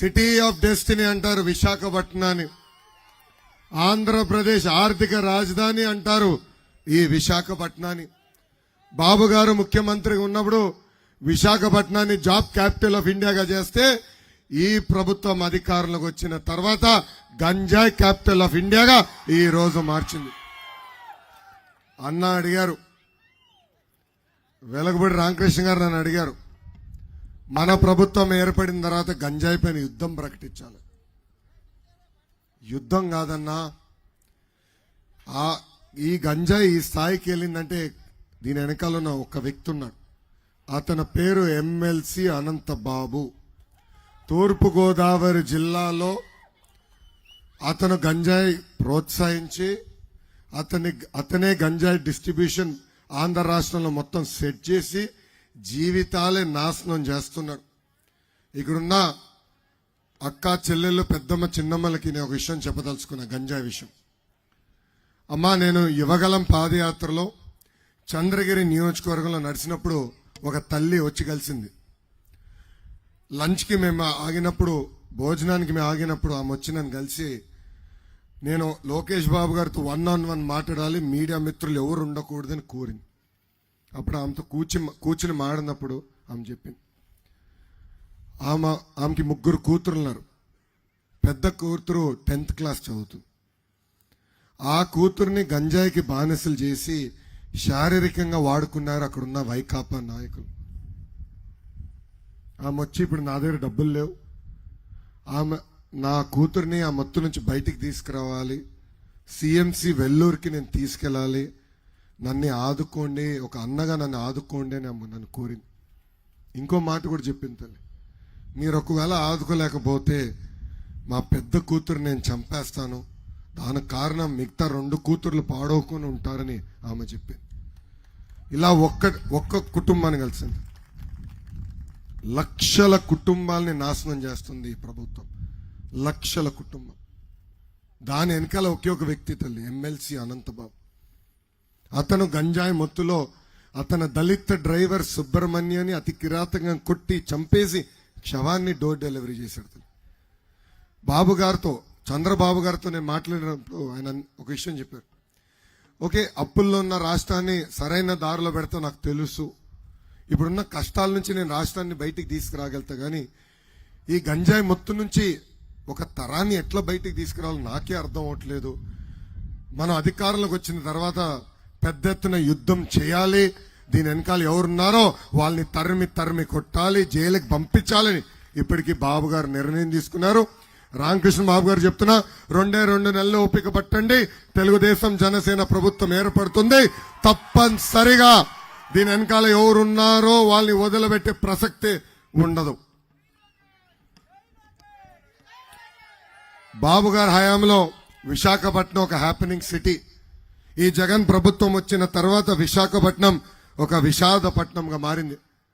City of destiny అంటారు విశాఖపట్నాన్ని. ఆంధ్రప్రదేశ్ ఆర్థిక రాజధాని అంటారు ఈ విశాఖపట్నాన్ని. బాబు గారు ముఖ్యమంత్రిగా ఉన్నప్పుడు విశాఖపట్నాన్ని జాబ్ క్యాపిటల్ ఆఫ్ ఇండియాగా చేస్తే ఈ ప్రభుత్వం అధికారంలోకి వచ్చిన తర్వాత గంజాయ్ క్యాపిటల్ ఆఫ్ ఇండియాగా ఈ రోజు మార్చింది. అన్న అడిగారు. వెలగబడి రామకృష్ణ గారు నన్ను అడిగారు. మన ప్రభుత్వం ఏర్పడిన తర్వాత గంజాయి పైన యుద్ధం ప్రకటించాలి. యుద్ధం కాదన్నా ఆ ఈ గంజాయి ఈ స్థాయికి వెళ్ళిందంటే దీని వెనకాల ఉన్న ఒక వ్యక్తి ఉన్నాడు అతని పేరు ఎమ్మెల్సీ అనంతబాబు. తూర్పు గోదావరి జిల్లాలో అతను గంజాయి ప్రోత్సహించి అతని అతనే గంజాయి డిస్ట్రిబ్యూషన్ ఆంధ్ర రాష్ట్రంలో మొత్తం సెట్ చేసి జీవితాలే నాశనం చేస్తున్నాడు ఇక్కడున్న అక్క చెల్లెళ్ళు పెద్దమ్మ చిన్నమ్మలకి నేను ఒక విషయం చెప్పదలుచుకున్నా గంజాయి విషయం. అమ్మా నేను యువగలం పాదయాత్రలో చంద్రగిరి నియోజకవర్గంలో నడిచినప్పుడు ఒక తల్లి వచ్చి కలిసింది. లంచ్కి మేము ఆగినప్పుడు భోజనానికి మేము ఆగినప్పుడు ఆమె వచ్చి నన్ను కలిసి నేను లోకేష్ బాబు గారితో వన్ ఆన్ వన్ మాట్లాడాలి మీడియా మిత్రులు ఎవరు ఉండకూడదని కోరింది. అప్పుడు ఆమెతో కూర్చి కూర్చుని మాడినప్పుడు ఆమె చెప్పింది. ఆమె ఆమెకి ముగ్గురు కూతురు ఉన్నారు పెద్ద కూతురు టెన్త్ క్లాస్ చదువుతుంది. ఆ కూతుర్ని గంజాయికి బానిసలు చేసి శారీరకంగా వాడుకున్నారు అక్కడున్న వైకాపా నాయకులు. ఆమె వచ్చి ఇప్పుడు నా దగ్గర డబ్బులు లేవు. ఆమె నా కూతుర్ని ఆ మత్తు నుంచి బయటికి తీసుకురావాలి. సిఎంసి వెల్లూరుకి నేను తీసుకెళ్ళాలి. నన్ను ఆదుకోండి ఒక అన్నగా నన్ను ఆదుకోండి అని నన్ను కోరింది. ఇంకో మాట కూడా చెప్పింది తల్లి. మీరు ఒకవేళ ఆదుకోలేకపోతే మా పెద్ద కూతురు నేను చంపేస్తాను. దానికి కారణం మిగతా రెండు కూతుర్లు పాడవకుండా ఉంటారని ఆమె చెప్పింది. ఇలా ఒక్క ఒక్క కుటుంబాన్ని కలిసింది. లక్షల కుటుంబాల్ని నాశనం చేస్తుంది ఈ ప్రభుత్వం. లక్షల కుటుంబం. దాని వెనకాల ఒకే ఒక వ్యక్తి తల్లి ఎమ్మెల్సీ అనంతబాబు. అతను గంజాయి మొత్తులో అతను దళిత డ్రైవర్ సుబ్రహ్మణ్యాన్ని అతి కిరాతకంగా కొట్టి చంపేసి శవాన్ని డోర్ డెలివరీ చేశాడు బాబు గారితో చంద్రబాబు గారితో నేను మాట్లాడినప్పుడు ఆయన ఒక విషయం చెప్పారు. ఓకే అప్పుల్లో ఉన్న రాష్ట్రాన్ని సరైన దారిలో పెడతా నాకు తెలుసు. ఇప్పుడున్న కష్టాల నుంచి నేను రాష్ట్రాన్ని బయటికి తీసుకురాగలుగుతా కానీ ఈ గంజాయి మొత్తం నుంచి ఒక తరాన్ని ఎట్లా బయటికి తీసుకురావాలో నాకే అర్థం అవ్వట్లేదు. మనం అధికారంలోకి వచ్చిన తర్వాత పెద్ద ఎత్తున యుద్ధం చేయాలి. దీని వెనకాల ఎవరున్నారో వాళ్ళని తరిమి తరిమి కొట్టాలి జైలుకి పంపించాలని ఇప్పటికీ బాబు గారు నిర్ణయం తీసుకున్నారు. రామకృష్ణ బాబు గారు చెప్తున్నా రెండే రెండు నెలలు ఓపిక పట్టండి. తెలుగుదేశం జనసేన ప్రభుత్వం ఏర్పడుతుంది. తప్పనిసరిగా దీని వెనకాల ఎవరున్నారో వాళ్ళని వదిలిపెట్టే ప్రసక్తి ఉండదు. బాబు గారి హయాంలో విశాఖపట్నం ఒక హ్యాపెనింగ్ సిటీ ఈ జగన్ ప్రభుత్వం వచ్చిన తర్వాత విశాఖపట్నం ఒక విషాదపట్నంగా మారింది.